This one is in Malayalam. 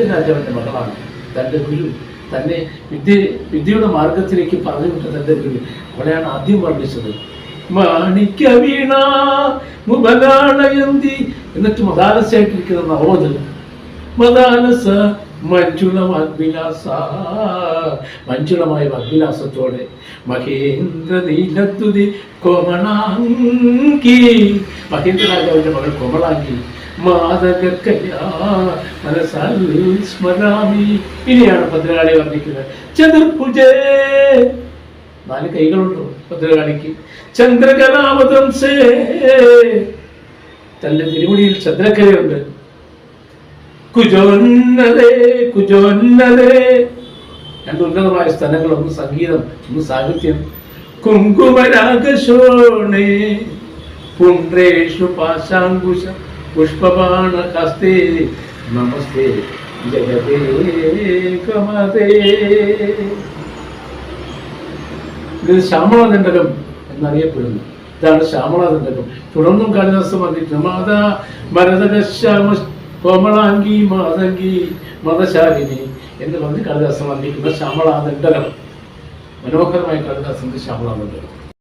രാജാവിന്റെ മകളാണ് തന്റെ ഗുരു തന്നെ വിദ്യ വിദ്യയുടെ മാർഗത്തിലേക്ക് പറഞ്ഞു വിട്ട തന്റെ ഗുരു. അവളെയാണ് ആദ്യം വർണിച്ചത്. മാണിക്യ വീണ മുബലാളയന്തി എന്നിട്ട് മദാലസായിട്ടിരിക്കുന്ന നവോദ് മദാലസ മഞ്ജുള വാഗ്വിലാസ മഞ്ജുളമായ വാഗ്വിലാസത്തോടെ മഹേന്ദ്ര നീലത്തുതി കോമളാങ്കി. മഹേന്ദ്ര രാജാവിന്റെ മകൾ കോമളാങ്കി. സ്മരാമി. ഇനിയാണ് ഭദ്രകാളി വർണിക്കുന്നത്. ചതുർഭുജേ. നാല് കൈകളുണ്ടോ ഭദ്രകാളിക്ക്? ചന്ദ്രകലാവതംസേ. തന്റെ തിരുമുടിയിൽ ചന്ദ്രക്കലയുണ്ട് കുജോന്നതേ കുജോന്നതേ രണ്ട് ഉന്നതമായ സ്ഥലങ്ങൾ ഒന്ന് സംഗീതം ഒന്ന് സാഹിത്യം. കുങ്കുമരാഗശോണേ. പുണ്ട്രേഷു പാശാങ്കുശ. ഹസ്തേ നമസ്തേ. ജഗതേ കമതേ ഇത് ശ്യാമളദണ്ഡകം എന്നറിയപ്പെടുന്നു. ഇതാണ് ശ്യാമളദണ്ഡകം തുടർന്നും കാളിദാസം വന്നിട്ട് മാതാ മരതകശ്യാമ കോമളാംഗി മാതങ്കി മതശാലിനി എന്ന് പറഞ്ഞ് കാളിദാസം വർണിക്കുന്ന ശ്യാമളാദണ്ഡകം മനോഹരമായ കാളിദാസന്റെ ശ്യാമളാദണ്ഡകം